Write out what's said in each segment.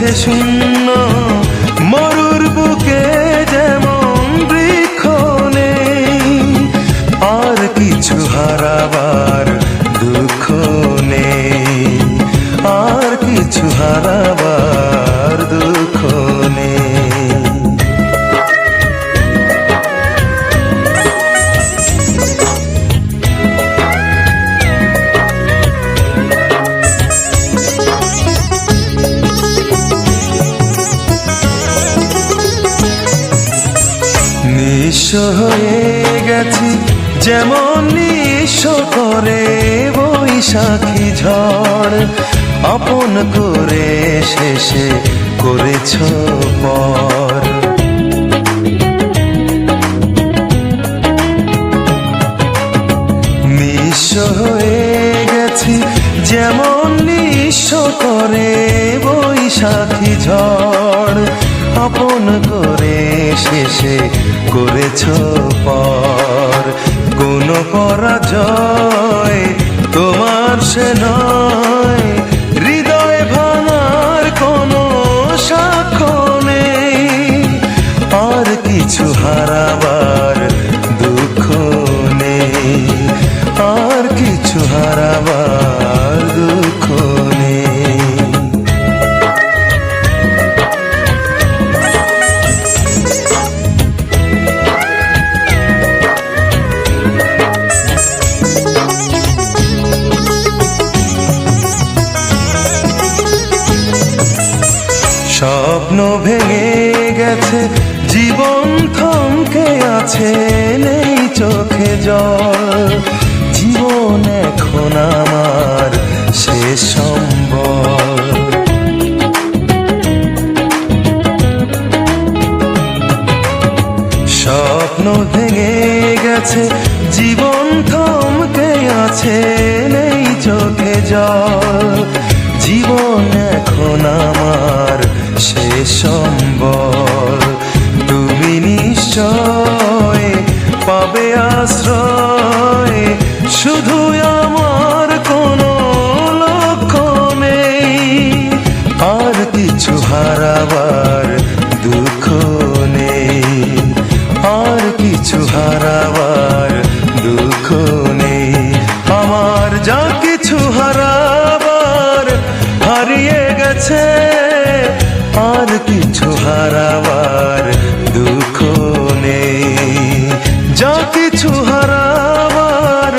গেছে শূন্য হয়ে গেছি, যেমন নিঃস্ব করে বৈশাখী ঝড়। আপন করে শেষে করেছ পর। নিঃস্ব হয়ে গেছি, যেমন নিঃস্ব করে বৈশাখী ঝড়। আপন করে শেষে করেছ পর। কোন পরাজয় তোমার সে নয়। স্বপ্ন ভেঙে গেছে, জীবন থমকে আছে, নেই চোখে জল। জীবন এখন আমার শেষ সম্বল। স্বপ্ন ভেঙে গেছে, জীবন থমকে আছে, নেই চোখে জল। জীবন এখন আমার শেষ সম্বল। তুমি নিশ্চয় পাবে আশ্রয়। শুধু আমার কোনো লক্ষ্য নেই। আর কিছু হারাবার দুঃখ নেই। আর কিছু হারাবার দুঃখ নেই। আমার যা কিছু হারাবার হারিয়ে গেছে। আর কিছু হারাবার দুঃখ নেই। যা কিছু হারাবার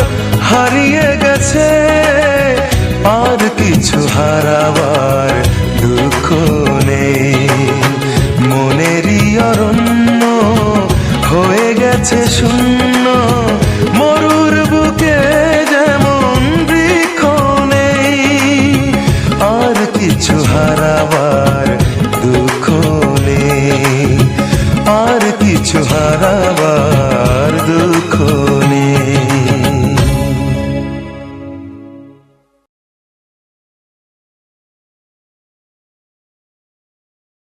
হারিয়ে গেছে, আর কিছু হারাবার দুঃখ নেই। মনেরই অরণ্য হয়ে গেছে শূন্য।